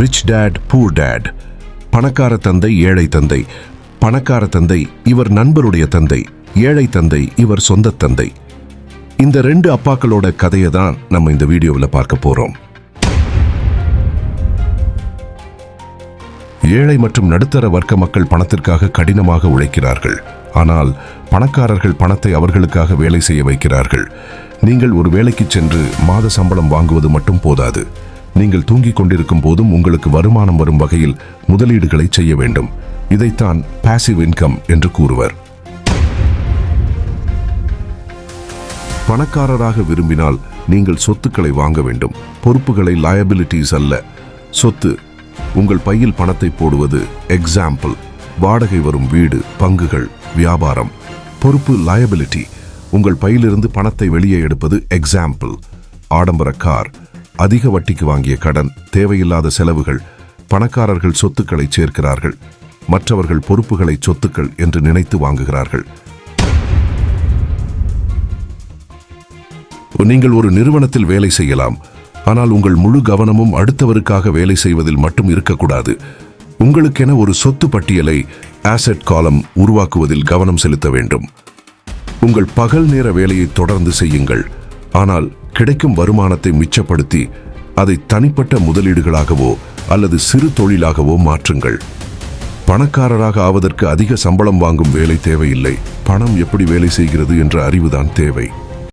Rich dad பூர் date பணக்கார தந்தை ஏழை தந்தை பணக்கார தந்தை இவர் நண்பருடைய தந்தை ஏழை தந்தை இவர் சொந்த தந்தை. இந்த ரெண்டு அப்பாக்களோட கதையை தான் நம்ம இந்த வீடியோவில் பார்க்க போறோம். ஏழை மற்றும் நடுத்தர வர்க்க மக்கள் பணத்திற்காக கடினமாக உழைக்கிறார்கள். ஆனால் பணக்காரர்கள் பணத்தை அவர்களுக்காக வேலை செய்ய வைக்கிறார்கள். நீங்கள் ஒரு வேலைக்கு சென்று மாத சம்பளம் வாங்குவது மட்டும் போதாது. நீங்கள் தூங்கிக் கொண்டிருக்கும் போதும் உங்களுக்கு வருமானம் வரும் வகையில் முதலீடுகளை செய்ய வேண்டும். இதைத்தான் பாசிவ் இன்கம் என்று கூறுவர். பணக்காரராக விரும்பினால் நீங்கள் சொத்துக்களை வாங்க வேண்டும். பொறுப்புகளை லயபிலிட்டிஸ் அல்ல. சொத்து உங்கள் பையில் பணத்தை போடுவது எக்ஸாம்பிள் வாடகை வரும் வீடு பங்குகள் வியாபாரம். பொறுப்பு லயபிலிட்டி உங்கள் பையிலிருந்து பணத்தை வெளியே எடுப்பது எக்ஸாம்பிள் ஆடம்பர கார் அதிக வட்டிக்கு வாங்கிய கடன் தேவையில்லாத செலவுகள் பணக்காரர்கள் சொத்துக்களை சேர்க்கிறார்கள் மற்றவர்கள் பொறுப்புகளை சொத்துக்கள் என்று நினைத்து வாங்குகிறார்கள். நீங்கள் ஒரு நிறுவனத்தில் வேலை செய்யலாம் ஆனால் உங்கள் முழு கவனமும் அடுத்தவருக்காக வேலை செய்வதில் மட்டும் இருக்கக்கூடாது. உங்களுக்கென ஒரு சொத்து பட்டியலை ஆசெட் காலம் உருவாக்குவதில் கவனம் செலுத்த வேண்டும். உங்கள் பகல் நேர வேலையை தொடர்ந்து செய்யுங்கள் ஆனால் கிடைக்கும் வருமானத்தை மிச்சப்படுத்தி அதை தனிப்பட்ட முதலீடுகளாகவோ அல்லது சிறு தொழிலாகவோ மாற்றுங்கள். பணக்காரராக ஆவதற்கு அதிக சம்பளம் வாங்கும் வேலை தேவையில்லை. பணம் எப்படி வேலை செய்கிறது என்ற அறிவுதான் தேவை.